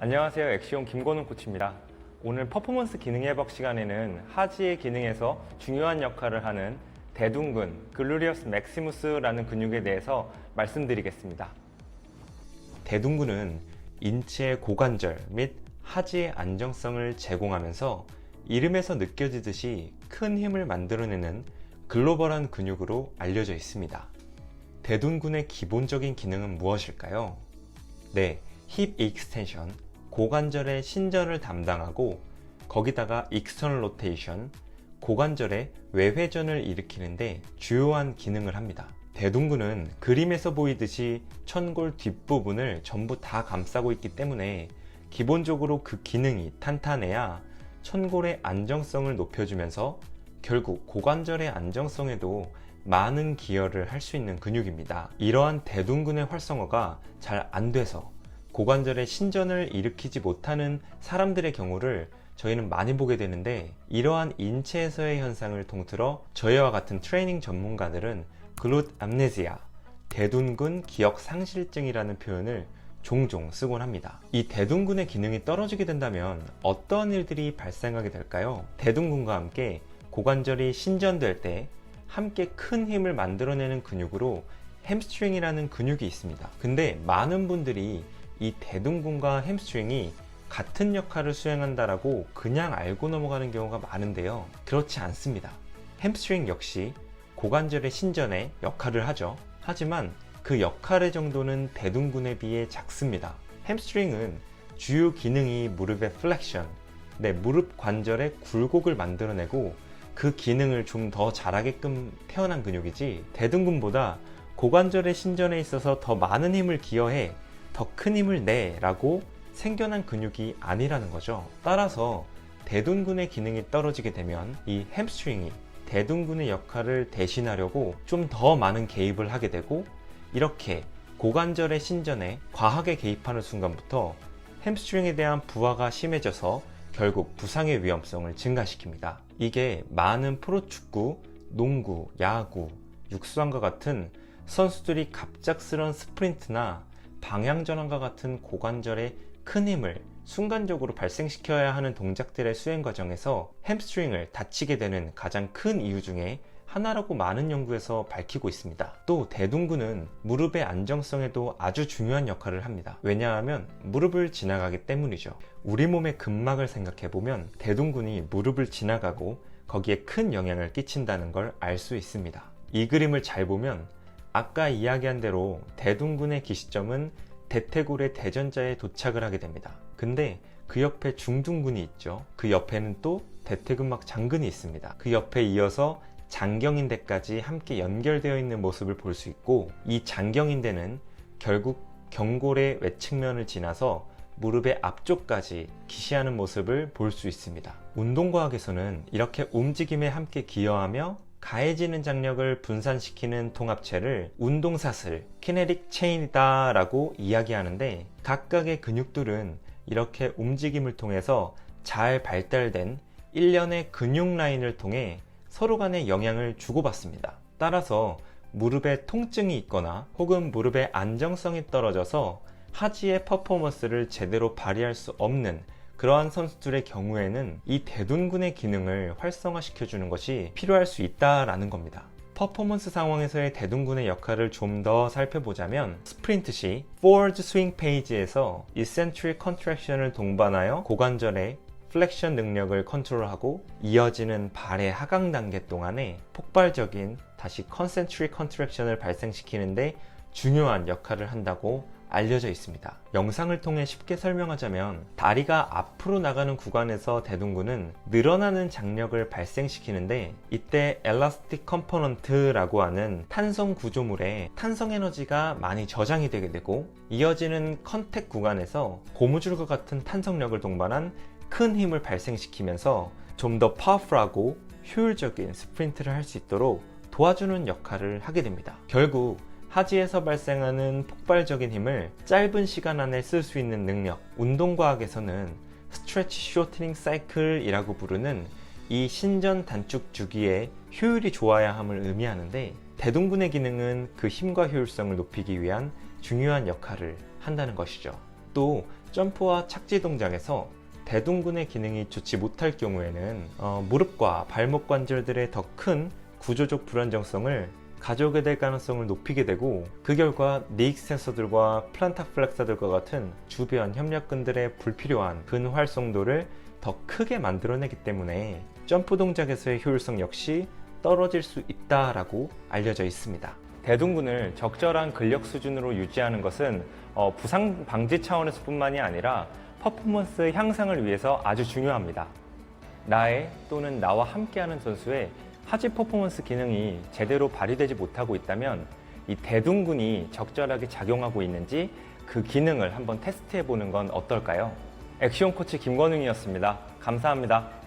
안녕하세요. 엑시온 김건우 코치입니다. 오늘 퍼포먼스 기능 회복 시간에는 하지의 기능에서 중요한 역할을 하는 대둔근, 글루리어스 맥시무스라는 근육에 대해서 말씀드리겠습니다. 대둔근은 인체의 고관절 및 하지의 안정성을 제공하면서 이름에서 느껴지듯이 큰 힘을 만들어내는 글로벌한 근육으로 알려져 있습니다. 대둔근의 기본적인 기능은 무엇일까요? 네, 힙 익스텐션, 고관절의 신전을 담당하고 거기다가 익스터널 로테이션, 고관절의 외회전을 일으키는데 주요한 기능을 합니다. 대둔근은 그림에서 보이듯이 천골 뒷부분을 전부 다 감싸고 있기 때문에 기본적으로 그 기능이 탄탄해야 천골의 안정성을 높여주면서 결국 고관절의 안정성에도 많은 기여를 할 수 있는 근육입니다. 이러한 대둔근의 활성화가 잘 안 돼서 고관절의 신전을 일으키지 못하는 사람들의 경우를 저희는 많이 보게 되는데 이러한 인체에서의 현상을 통틀어 저희와 같은 트레이닝 전문가들은 글룻 암네시아, 대둔근 기억 상실증이라는 표현을 종종 쓰곤 합니다. 이 대둔근의 기능이 떨어지게 된다면 어떤 일들이 발생하게 될까요? 대둔근과 함께 고관절이 신전될 때 함께 큰 힘을 만들어내는 근육으로 햄스트링이라는 근육이 있습니다. 근데 많은 분들이 이 대둔근과 햄스트링이 같은 역할을 수행한다라고 그냥 알고 넘어가는 경우가 많은데요. 그렇지 않습니다. 햄스트링 역시 고관절의 신전에 역할을 하죠. 하지만 그 역할의 정도는 대둔근에 비해 작습니다. 햄스트링은 주요 기능이 무릎의 플렉션, 내 무릎 관절의 굴곡을 만들어내고 그 기능을 좀 더 잘하게끔 태어난 근육이지 대둔근보다 고관절의 신전에 있어서 더 많은 힘을 기여해 더 큰 힘을 내라고 생겨난 근육이 아니라는 거죠. 따라서 대둔근의 기능이 떨어지게 되면 이 햄스트링이 대둔근의 역할을 대신하려고 좀 더 많은 개입을 하게 되고 이렇게 고관절의 신전에 과하게 개입하는 순간부터 햄스트링에 대한 부하가 심해져서 결국 부상의 위험성을 증가시킵니다. 이게 많은 프로축구, 농구, 야구, 육수왕과 같은 선수들이 갑작스런 스프린트나 방향 전환과 같은 고관절의 큰 힘을 순간적으로 발생시켜야 하는 동작들의 수행 과정에서 햄스트링을 다치게 되는 가장 큰 이유 중에 하나라고 많은 연구에서 밝히고 있습니다. 또 대둔근은 무릎의 안정성에도 아주 중요한 역할을 합니다. 왜냐하면 무릎을 지나가기 때문이죠. 우리 몸의 근막을 생각해 보면 대둔근이 무릎을 지나가고 거기에 큰 영향을 끼친다는 걸 알 수 있습니다. 이 그림을 잘 보면 아까 이야기한 대로 대둔근의 기시점은 대퇴골의 대전자에 도착을 하게 됩니다. 근데 그 옆에 중둔근이 있죠. 그 옆에는 또 대퇴근막 장근이 있습니다. 그 옆에 이어서 장경인대까지 함께 연결되어 있는 모습을 볼 수 있고 이 장경인대는 결국 경골의 외측면을 지나서 무릎의 앞쪽까지 기시하는 모습을 볼 수 있습니다. 운동과학에서는 이렇게 움직임에 함께 기여하며 가해지는 장력을 분산시키는 통합체를 운동사슬, 키네릭 체인이다 라고 이야기하는데 각각의 근육들은 이렇게 움직임을 통해서 잘 발달된 일련의 근육 라인을 통해 서로 간의 영향을 주고받습니다. 따라서 무릎에 통증이 있거나 혹은 무릎의 안정성이 떨어져서 하지의 퍼포먼스를 제대로 발휘할 수 없는 그러한 선수들의 경우에는 이 대둔근의 기능을 활성화시켜주는 것이 필요할 수 있다라는 겁니다. 퍼포먼스 상황에서의 대둔근의 역할을 좀 더 살펴보자면 스프린트 시 forward swing 페이지에서 eccentric contraction을 동반하여 고관절의 플렉션 능력을 컨트롤하고 이어지는 발의 하강 단계 동안에 폭발적인 다시 concentric contraction을 발생시키는데 중요한 역할을 한다고 알려져 있습니다. 영상을 통해 쉽게 설명하자면 다리가 앞으로 나가는 구간에서 대둔근은 늘어나는 장력을 발생시키는데 이때 엘라스틱 컴포넌트라고 하는 탄성 구조물에 탄성 에너지가 많이 저장이 되게 되고 이어지는 컨택 구간에서 고무줄과 같은 탄성력을 동반한 큰 힘을 발생시키면서 좀 더 파워풀하고 효율적인 스프린트를 할 수 있도록 도와주는 역할을 하게 됩니다. 결국 하지에서 발생하는 폭발적인 힘을 짧은 시간 안에 쓸 수 있는 능력, 운동과학에서는 스트레치 쇼트닝 사이클이라고 부르는 이 신전 단축 주기의 효율이 좋아야 함을 의미하는데 대둔근의 기능은 그 힘과 효율성을 높이기 위한 중요한 역할을 한다는 것이죠. 또 점프와 착지 동작에서 대둔근의 기능이 좋지 못할 경우에는 어, 무릎과 발목 관절들의 더 큰 구조적 불안정성을 가져오게 될 가능성을 높이게 되고 그 결과 니익 센서들과 플란타 플렉서들과 같은 주변 협력근들의 불필요한 근활성도를 더 크게 만들어내기 때문에 점프 동작에서의 효율성 역시 떨어질 수 있다라고 알려져 있습니다. 대둔근을 적절한 근력 수준으로 유지하는 것은 어, 부상 방지 차원에서 뿐만이 아니라 퍼포먼스 향상을 위해서 아주 중요합니다. 나의 또는 나와 함께하는 선수의 하지 퍼포먼스 기능이 제대로 발휘되지 못하고 있다면 이 대둔근이 적절하게 작용하고 있는지 그 기능을 한번 테스트해 보는 건 어떨까요? 액션 코치 김건웅이었습니다. 감사합니다.